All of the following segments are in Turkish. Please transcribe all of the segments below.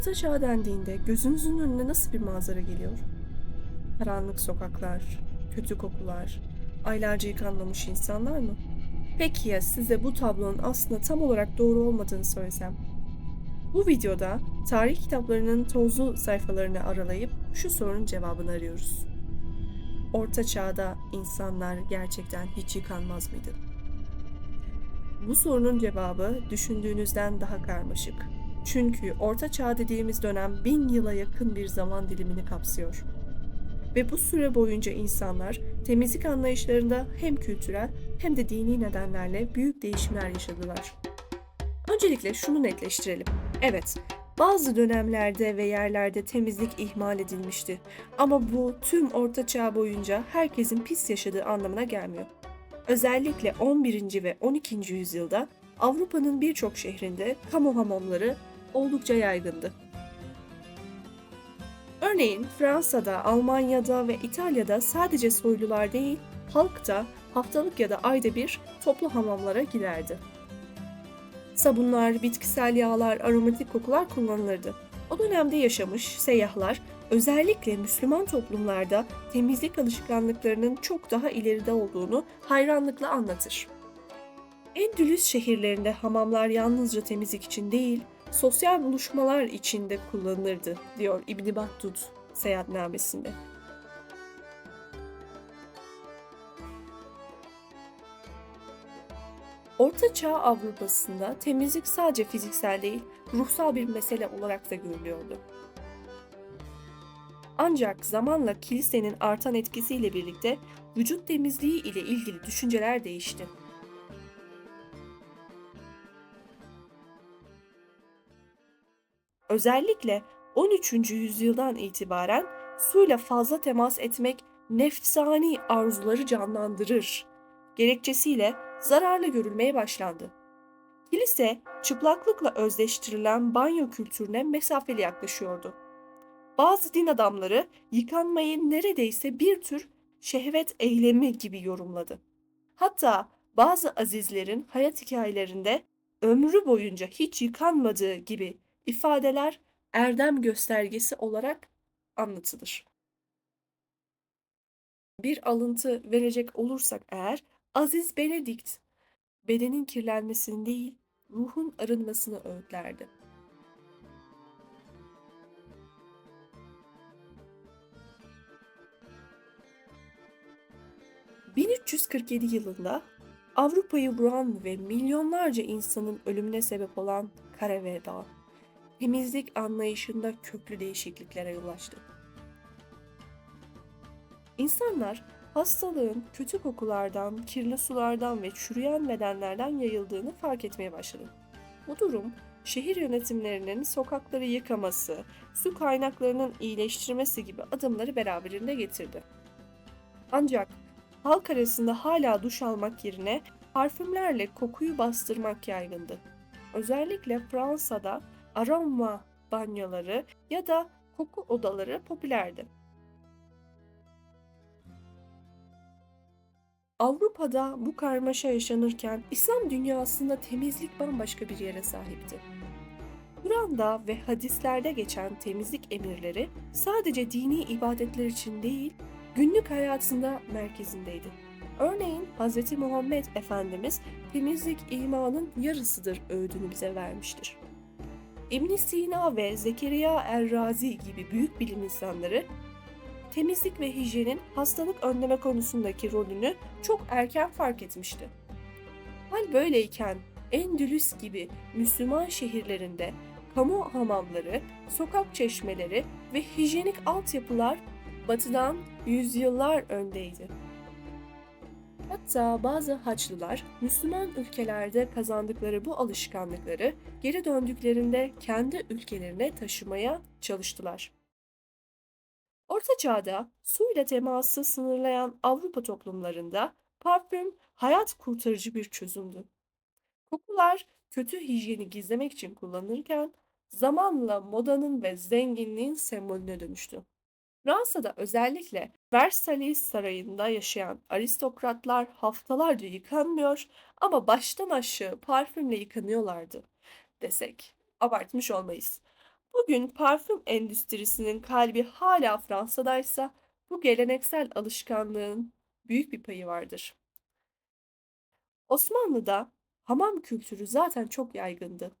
Orta Çağ dendiğinde gözünüzün önüne nasıl bir manzara geliyor? Karanlık sokaklar, kötü kokular, aylarca yıkanmamış insanlar mı? Peki ya size bu tablonun aslında tam olarak doğru olmadığını söylesem? Bu videoda tarih kitaplarının tozlu sayfalarını aralayıp şu sorunun cevabını arıyoruz. Orta Çağ'da insanlar gerçekten hiç yıkanmaz mıydı? Bu sorunun cevabı düşündüğünüzden daha karmaşık. Çünkü Orta Çağ dediğimiz dönem bin yıla yakın bir zaman dilimini kapsıyor. Ve bu süre boyunca insanlar temizlik anlayışlarında hem kültürel hem de dini nedenlerle büyük değişimler yaşadılar. Öncelikle şunu netleştirelim. Evet, bazı dönemlerde ve yerlerde temizlik ihmal edilmişti. Ama bu tüm Orta Çağ boyunca herkesin pis yaşadığı anlamına gelmiyor. Özellikle 11. ve 12. yüzyılda Avrupa'nın birçok şehrinde kamu hamamları oldukça yaygındı. Örneğin Fransa'da, Almanya'da ve İtalya'da sadece soylular değil, halk da haftalık ya da ayda bir toplu hamamlara girerdi. Sabunlar, bitkisel yağlar, aromatik kokular kullanılırdı. O dönemde yaşamış seyyahlar özellikle Müslüman toplumlarda temizlik alışkanlıklarının çok daha ileride olduğunu hayranlıkla anlatır. Endülüs şehirlerinde hamamlar yalnızca temizlik için değil, sosyal buluşmalar için de kullanılırdı, diyor İbn Battut seyahatnamesinde. Orta Çağ Avrupa'sında temizlik sadece fiziksel değil, ruhsal bir mesele olarak da görülüyordu. Ancak zamanla kilisenin artan etkisiyle birlikte vücut temizliği ile ilgili düşünceler değişti. Özellikle 13. yüzyıldan itibaren suyla fazla temas etmek nefsani arzuları canlandırır. Gerekçesiyle zararlı görülmeye başlandı. Kilise çıplaklıkla özleştirilen banyo kültürüne mesafeli yaklaşıyordu. Bazı din adamları yıkanmayı neredeyse bir tür şehvet eylemi gibi yorumladı. Hatta bazı azizlerin hayat hikayelerinde ömrü boyunca hiç yıkanmadığı gibi ifadeler erdem göstergesi olarak anlatılır. Bir alıntı verecek olursak eğer Aziz Benedikt bedenin kirlenmesini değil ruhun arınmasını öğütlerdi. ...1347 yılında Avrupa'yı vuran ve milyonlarca insanın ölümüne sebep olan Kara Veda, temizlik anlayışında köklü değişikliklere yol açtı. İnsanlar hastalığın kötü kokulardan, kirli sulardan ve çürüyen bedenlerden yayıldığını fark etmeye başladı. Bu durum şehir yönetimlerinin sokakları yıkaması, su kaynaklarının iyileştirmesi gibi adımları beraberinde getirdi. Ancak halk arasında hala duş almak yerine parfümlerle kokuyu bastırmak yaygındı. Özellikle Fransa'da aroma banyoları ya da koku odaları popülerdi. Avrupa'da bu karmaşa yaşanırken İslam dünyasında temizlik bambaşka bir yere sahipti. Kur'an'da ve hadislerde geçen temizlik emirleri sadece dini ibadetler için değil, günlük hayatında merkezindeydi. Örneğin Hz. Muhammed Efendimiz temizlik imanın yarısıdır öğüdünü bize vermiştir. İbn Sina ve Zekeriya Er-Razi gibi büyük bilim insanları temizlik ve hijyenin hastalık önleme konusundaki rolünü çok erken fark etmişti. Hal böyleyken Endülüs gibi Müslüman şehirlerinde kamu hamamları, sokak çeşmeleri ve hijyenik altyapılar batıdan yüzyıllar öndeydi. Hatta bazı Haçlılar Müslüman ülkelerde kazandıkları bu alışkanlıkları geri döndüklerinde kendi ülkelerine taşımaya çalıştılar. Orta Çağ'da su ile teması sınırlayan Avrupa toplumlarında parfüm hayat kurtarıcı bir çözümdü. Kokular kötü hijyeni gizlemek için kullanılırken zamanla modanın ve zenginliğin sembolüne dönüştü. Fransa'da özellikle Versailles Sarayı'nda yaşayan aristokratlar haftalarca yıkanmıyor ama baştan aşağı parfümle yıkanıyorlardı desek abartmış olmayız. Bugün parfüm endüstrisinin kalbi hala Fransa'daysa bu geleneksel alışkanlığın büyük bir payı vardır. Osmanlı'da hamam kültürü zaten çok yaygındı.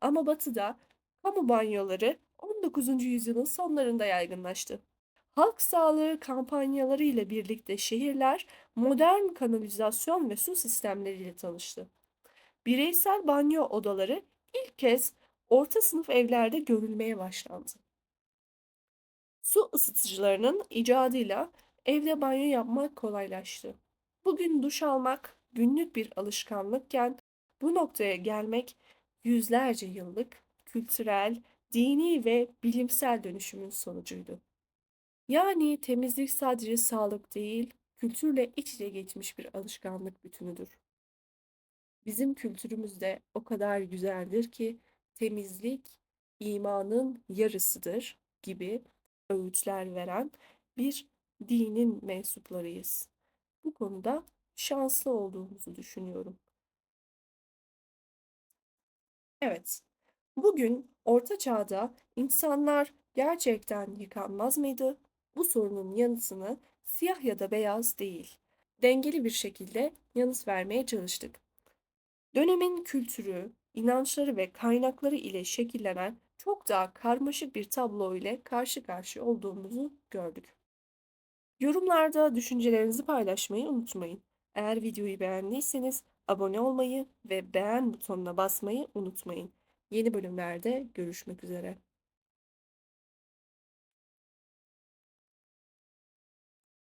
Ama Batı'da kamu banyoları 19. yüzyılın sonlarında yaygınlaştı. Halk sağlığı kampanyaları ile birlikte şehirler modern kanalizasyon ve su sistemleriyle tanıştı. Bireysel banyo odaları ilk kez orta sınıf evlerde görülmeye başlandı. Su ısıtıcılarının icadıyla evde banyo yapmak kolaylaştı. Bugün duş almak günlük bir alışkanlıkken bu noktaya gelmek yüzlerce yıllık kültürel, dini ve bilimsel dönüşümün sonucuydu. Yani temizlik sadece sağlık değil, kültürle iç içe geçmiş bir alışkanlık bütünüdür. Bizim kültürümüzde o kadar güzeldir ki temizlik imanın yarısıdır gibi öğütler veren bir dinin mensuplarıyız. Bu konuda şanslı olduğumuzu düşünüyorum. Evet, bugün Orta Çağ'da insanlar gerçekten yıkanmaz mıydı? Bu sorunun yanıtını siyah ya da beyaz değil, dengeli bir şekilde yanıt vermeye çalıştık. Dönemin kültürü, inançları ve kaynakları ile şekillenen çok daha karmaşık bir tablo ile karşı karşıya olduğumuzu gördük. Yorumlarda düşüncelerinizi paylaşmayı unutmayın. Eğer videoyu beğendiyseniz abone olmayı ve beğen butonuna basmayı unutmayın. Yeni bölümlerde görüşmek üzere.